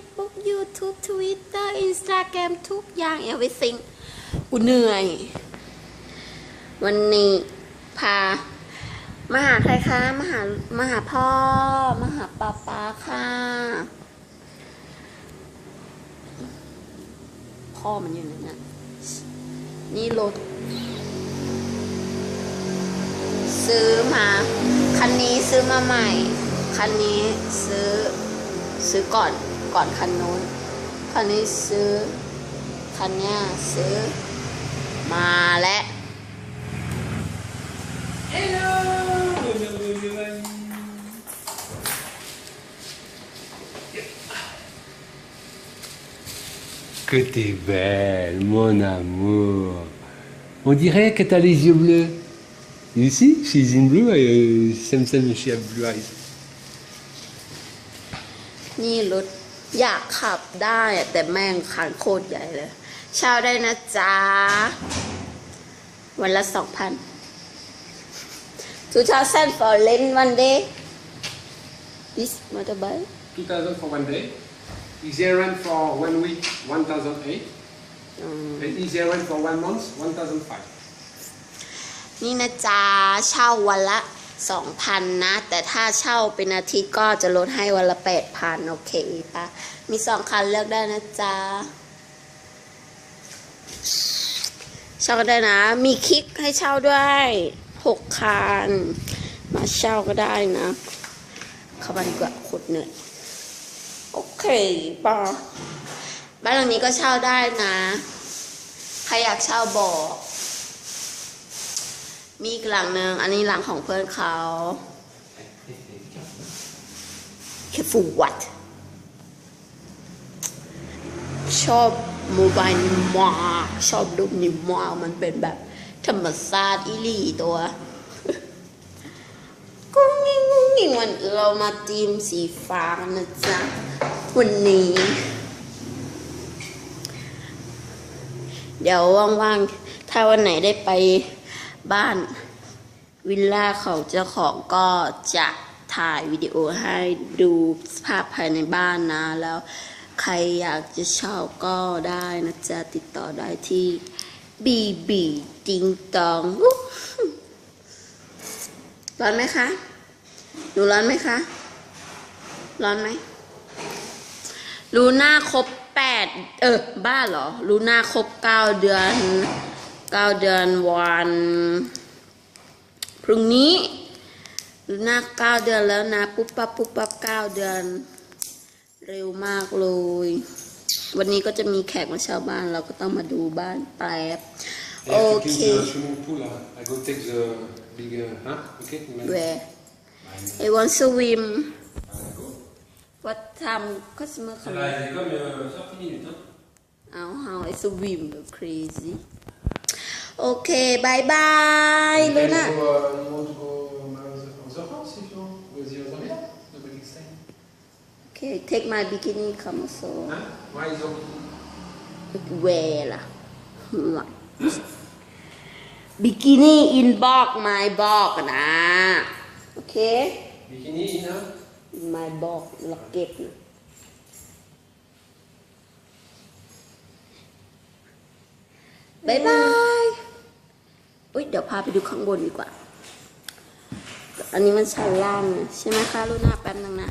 Facebook YouTube Twitter Instagram ทุกอย่าง everything กูเหนื่อย วันนี้พามาหาใครคะมาหามาหาพ่อ มาหาป้าป้าค่ะ พ่อมันอยู่ไหนนะนี่รถ ซื้อมา คันนี้ซื้อมาใหม่ คันนี้ซื้อซื้อก่อน ก่อนคันนู้น คันนี้ซื้อ คันเนี้ยซื้อ มาและ Que t'es belle, mon amour. On dirait que t'as les yeux bleus. You see, she's in blue. Uh, same, same, she have blue eyes. นี่รถ อยากขับได้อะแต่แม่งคันโคตรใหญ่เลย เช่าได้นะจ๊ะ วันละสองพัน two thousand for rent one day this motorbike 2000 for one day. Easy rent for one week, 1008. And easy rent for one month, 1005. นี่นะจ๊ะเช่าวันละ สองพันนะ แต่ถ้าเช่าเป็นอาทิตย์ก็จะลดให้วันละแปดพันโอเคปะมีสองคันเลือกได้นะจ๊ะเช่าก็ได้นะ มีคลิกให้เช่าด้วยหกคัน มาเช่าก็ได้นะ เข้ามาดีกว่าโคตรเหนื่อยโอเคปะบ้านหลังนี้ก็เช่าได้นะ ใครอยากเช่าบอก มีอีกหลังหนึ่งอันนี้หลังของเพื่อนเขา Careful what ชอบโมบายนี้มาชอบรูปนี้มามันเป็นแบบธรรมชาติอิลีตัวกุ้งงิงกุ้งงิงวันเรามาทีมสีฟ้ากันนะจ๊ะ วันนี้ เดี๋ยวว่างๆ ถ้าวันไหนได้ไป บ้านวิลล่าเขาเจ้าของก็จะถ่ายวิดีโอให้ดูภาพภายในบ้านนะ แล้วใครอยากจะเช่าก็ได้นะจะติดต่อได้ที่บีบีติงตองร้อนไหมคะ หนูร้อนไหมคะ ร้อนไหมลูน่าครบแปดเออ บ้าเหรอลูน่าครบเก้าเดือน ก้าเดือนวัน พรุ่งนี้ลูน่าเก้าเดือนแล้วนะ ปุ๊บปั๊บปุ๊บปั๊บเก้าเดือน เร็วมากเลย วันนี้ก็จะมีแขกมาเช่าบ้าน เราก็ต้องมาดูบ้านแป๊บ โอเค swimming pool. I go take the big, uh, huh? Okay? where I want to swim what time customer come C'est comme 30 minutes. Hein? เอาเฮาไอ้สวิมแบบ crazy โอเคบายบายลูน่า You want to go on the house if you want? With the other man? Nobody stay. โอเค take my bikini come also Huh? Why is it? where ล่ะ bikini in box my box นะ โอเค Bikini in, huh? in my box เราเก็บนะบายบายอุ้ย เดี๋ยวพาไปดูข้างบนดีกว่า อันนี้มันชั้นล่างนะใช่ไหมคะลูน่าแป๊บนึงนะ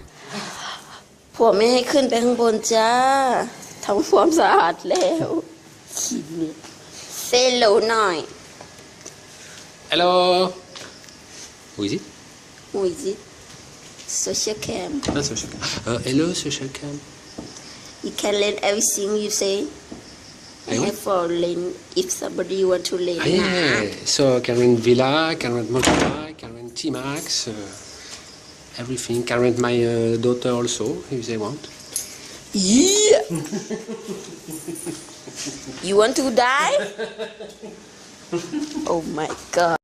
ผัวไม่ให้ขึ้นไปข้างบนจ้าทำความสะอาดแล้วขี้เนี่ยเซโลหน่อย Hello. Who is it? หมุยจิโซเชียลแคม Ah, social cam. Uh, hello, social cam. you can learn everything you say Have for learn if somebody want to learn Ah, yeah. So, can rent Villa, can rent motorbike, can rent T-Max, uh, everything. Can rent my uh, daughter also, if they want. yeah you want to die oh my god